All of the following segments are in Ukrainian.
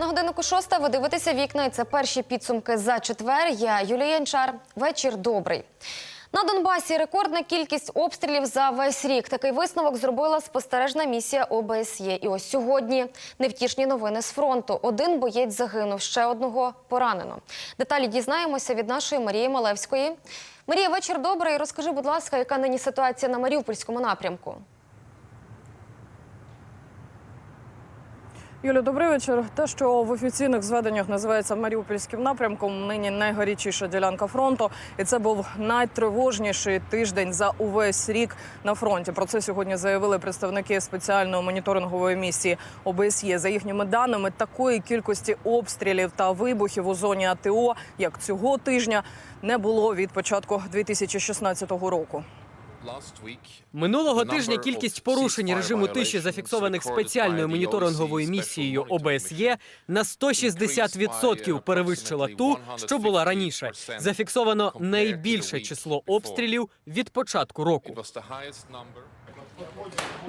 На годиннику шоста ви дивитеся вікна. І це перші підсумки за четвер. Я Юлія Янчар. Вечір добрий. На Донбасі рекордна кількість обстрілів за весь рік. Такий висновок зробила спостережна місія ОБСЄ. І ось сьогодні невтішні новини з фронту. Один боєць загинув, ще одного поранено. Деталі дізнаємося від нашої Марії Малевської. Марія, вечір добрий. Розкажи, будь ласка, яка нині ситуація на Маріупольському напрямку? Юлі, добрий вечір. Те, що в офіційних зведеннях називається Маріупольським напрямком, нині найгарячіша ділянка фронту, і це був найтривожніший тиждень за увесь рік на фронті. Про це сьогодні заявили представники спеціальної моніторингової місії ОБСЄ. За їхніми даними, такої кількості обстрілів та вибухів у зоні АТО, як цього тижня, не було від початку 2016 року. Минулого тижня кількість порушень режиму тиші, зафіксованих спеціальною моніторинговою місією ОБСЄ, на 160% перевищила ту, що була раніше. Зафіксовано найбільше число обстрілів від початку року.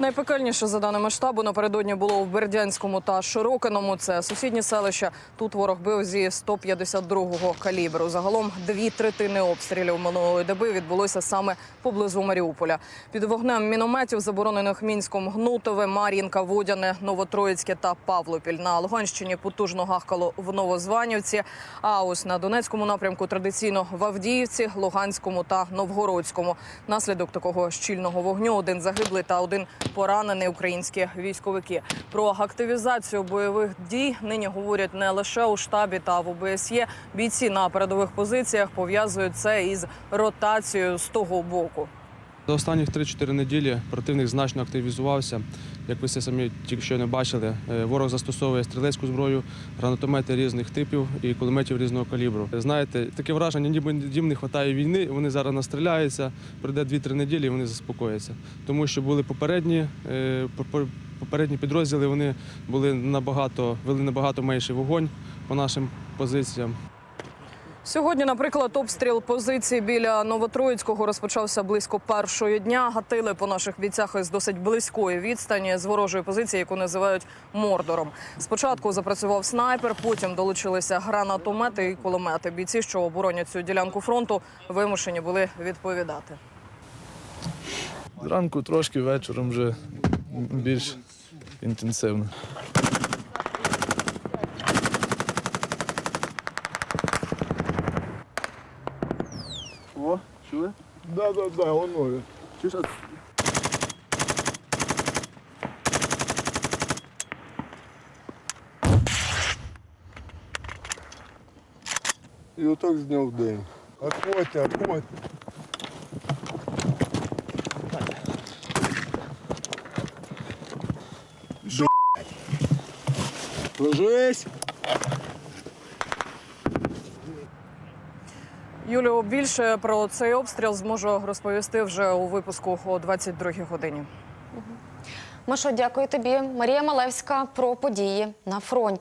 Найпекельніше за даними штабу напередодні було в Бердянському та Широкиному. Це сусідні селища. Тут ворог бив зі 152-го калібру. Загалом дві третини обстрілів минулої доби відбулося саме поблизу Маріуполя. Під вогнем мінометів, заборонених мінськом Гнутове, Мар'їнка, Водяне, Новотроїцьке та Павлопіль. На Луганщині потужно гахкало в Новозванівці. А ось на Донецькому напрямку традиційно в Авдіївці, Луганському та Новгородському. Наслідок такого щільного вогню один загиблий та один поранений українські військовики. Про активізацію бойових дій нині говорять не лише у штабі та в ОБСЄ. Бійці на передових позиціях пов'язують це із ротацією з того боку. За останніх 3-4 неділі противник значно активізувався. Як ви це самі тільки що не бачили, Е, ворог застосовує стрілецьку зброю, гранатомети різних типів і кулеметів різного калібру. Знаєте, таке враження, ніби їм не вистачає війни. Вони зараз настріляються, пройде 2-3 неділі, і вони заспокояться. Тому що були попередні, е, попередні підрозділи, вони були набагато, вели набагато менший вогонь по нашим позиціям. Сьогодні, наприклад, обстріл позиції біля Новотроїцького розпочався близько першої дня. Гатили по наших бійцях із досить близької відстані з ворожої позиції, яку називають мордором. Спочатку запрацював снайпер, потім долучилися гранатомети і кулемети. Бійці, що оборонять цю ділянку фронту, вимушені були відповідати. Зранку трошки, вечором вже більш інтенсивно. Чули? Да, да, да, воно. Чуєш, а І отак зняв день. Отходьте, отходьте. Що? Ложись! Юлію, більше про цей обстріл зможу розповісти вже у випуску о 22-й годині. Машо, дякую тобі. Марія Малевська про події на фронті.